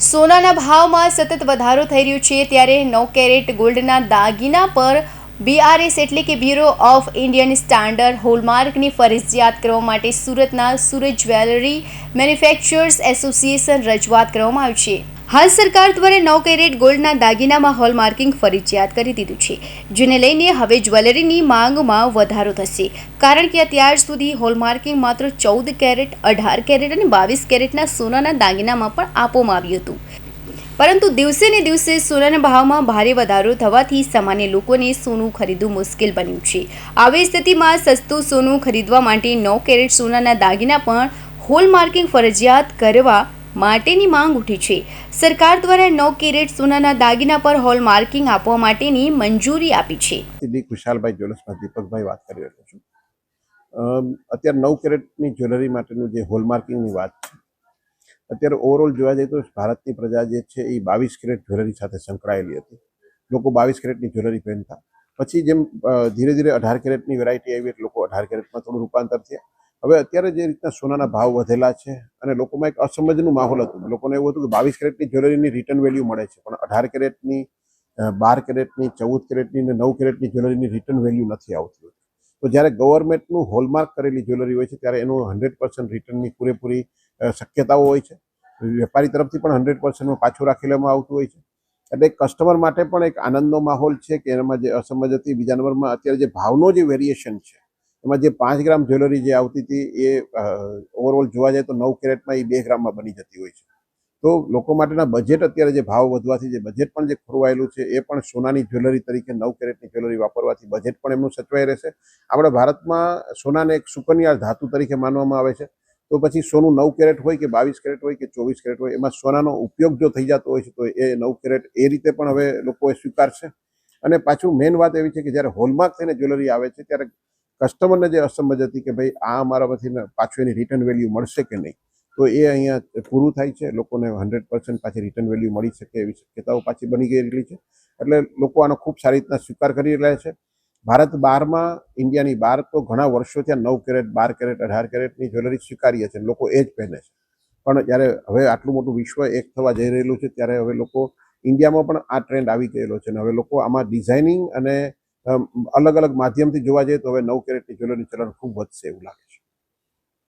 સોનાના ભાવમાં સતત વધારો થઈ રહ્યો છે. ત્યારે નવ કેરેટ ગોલ્ડના દાગીના પર બીઆરએસ એટલે કે બ્યુરો ઓફ ઇન્ડિયન સ્ટાન્ડર્ડ હોલમાર્કની ફરજિયાત કરવા માટે સુરતના સુરત જ્વેલરી મેન્યુફેક્ચરર્સ એસોસિએશન રજૂઆત કરવામાં આવી છે. હાલ સરકાર દ્વારા નવ કેરેટ ગોલ્ડના દાગીનામાં હોલમાર્કિંગ ફરજિયાત કરી દીધું છે, જેને લઈને હવે જ્વેલરીની માંગમાં વધારો થશે. કારણ કે અત્યાર સુધી હોલમાર્કિંગ માત્ર ચૌદ કેરેટ, અઢાર કેરેટ અને બાવીસ કેરેટના સોનાના દાગીનામાં પણ આપવામાં આવ્યું હતું. પરંતુ દિવસે ને દિવસે સોનાના ભાવમાં ભારે વધારો થવાથી સામાન્ય લોકોને સોનું ખરીદવું મુશ્કેલ બન્યું છે. આવી સ્થિતિમાં સસ્તું સોનું ખરીદવા માટે નવ કેરેટ સોનાના દાગીના પણ હોલમાર્કિંગ ફરજિયાત કરવા માટેની માંગ ઉઠી છે. સરકાર દ્વારા નવ કેરેટ સોનાના દાગીના પર હોલ માર્કિંગ આપવા માટેની મંજૂરી આપી છે. ડી ખુશાલભાઈ જ્વેલર્સમાં દીપકભાઈ વાત કરી રહ્યો છું. અત્યારે નવ કેરેટની જ્વેલરી માટેનું જે હોલ માર્કિંગની વાત છે અત્યારે ઓવરઓલ જોવા જઈએ તો ભારતની પ્રજા જે છે એ બાવીસ કેરેટ જ્વેલરી સાથે સંકળાયેલી હતી. લોકો બાવીસ કેરેટની જ્વેલરી પહેરતા પછી જેમ ધીરે ધીરે અઢાર કેરેટની વેરાયટી આવી એટલે લોકો અઢાર કેરેટમાં થોડું રૂપાંતર થયા. હવે અત્યારે જે રીતના સોનાના ભાવ વધેલા છે અને લોકોમાં એક અસમજનું માહોલ હતું. લોકોને એવું હતું કે બાવીસ કેરેટની જ્વેલરીની રિટર્ન વેલ્યુ મળે છે, પણ અઢાર કેરેટની બાર કેરેટની, ચૌદ કેરેટની અને નવ કેરેટની જ્વેલરીની રિટર્ન વેલ્યુ નથી આવતી તો જ્યારે ગવર્મેન્ટનું હોલમાર્ક કરેલી જ્વેલરી હોય છે, ત્યારે એનું હંડ્રેડ પર્સન્ટ રિટર્નની પૂરેપૂરી શક્યતાઓ હોય છે. વેપારી તરફથી પણ હંડ્રેડ પર્સન્ટમાં પાછું રાખી લેવામાં આવતું હોય છે. એટલે કસ્ટમર માટે પણ એક આનંદનો માહોલ છે કે એમાં જે અસમજ હતી, બીજા નંબરમાં અત્યારે જે ભાવનો જે વેરિએશન છે, એમાં જે પાંચ ગ્રામ જ્વેલરી જે આવતી હતી, એ ઓવરઓલ જોવા જાય તો નવ કેરેટમાં એ બે ગ્રામમાં બની જતી હોય છે. તો લોકો માટેના બજેટ અત્યારે જે ભાવ વધવાથી, જે બજેટ પણ જે ખોરવાયેલું છે, એ પણ સોનાની જ્વેલરી તરીકે નવ કેરેટની જ્વેલરી વાપરવાથી બજેટ પણ એમનું સચવાઈ રહેશે. આપણા ભારતમાં સોનાને એક સુકન્યા ધાતુ તરીકે માનવામાં આવે છે. તો પછી સોનું નવ કેરેટ હોય કે બાવીસ કેરેટ હોય કે ચોવીસ કેરેટ હોય, એમાં સોનાનો ઉપયોગ જો થઈ જતો હોય છે, તો એ નવ કેરેટ એ રીતે પણ હવે લોકોએ સ્વીકારશે. અને પાછું મેઇન વાત એવી છે કે જ્યારે હોલમાર્ક થઈને જ્વેલરી આવે છે, ત્યારે કસ્ટમરને જે અસમજ હતી કે ભાઈ આ અમારામાંથી પછી પાછું એની રિટર્ન વેલ્યુ મળશે કે નહીં, તો એ અહીંયા પૂરું થાય છે. લોકોને હંડ્રેડ પર્સન્ટ પાછી રિટર્ન વેલ્યુ મળી શકે એવી શક્યતાઓ પાછી બની ગયેલી છે. એટલે લોકો આનો ખૂબ સારી રીતના સ્વીકાર કરી રહ્યા છે. ભારત બહારમાં ઇન્ડિયાની બહાર તો ઘણા વર્ષો ત્યાં નવ કેરેટ, બાર કેરેટ, અઢાર કેરેટની જ્વેલરી સ્વીકારીએ છે લોકો એ જ પહેરે છે. પણ જ્યારે હવે આટલું મોટું વિશ્વ એક થવા જઈ રહેલું છે, ત્યારે હવે લોકો ઇન્ડિયામાં પણ આ ટ્રેન્ડ આવી ગયેલો છે અને હવે લોકો આમાં ડિઝાઇનિંગ અને અલગ અલગ માધ્યમથી જોવા જઈએ તો હવે નવ કેરેટની જ્વેલરી ચલણ ખૂબ વધશે એવું લાગે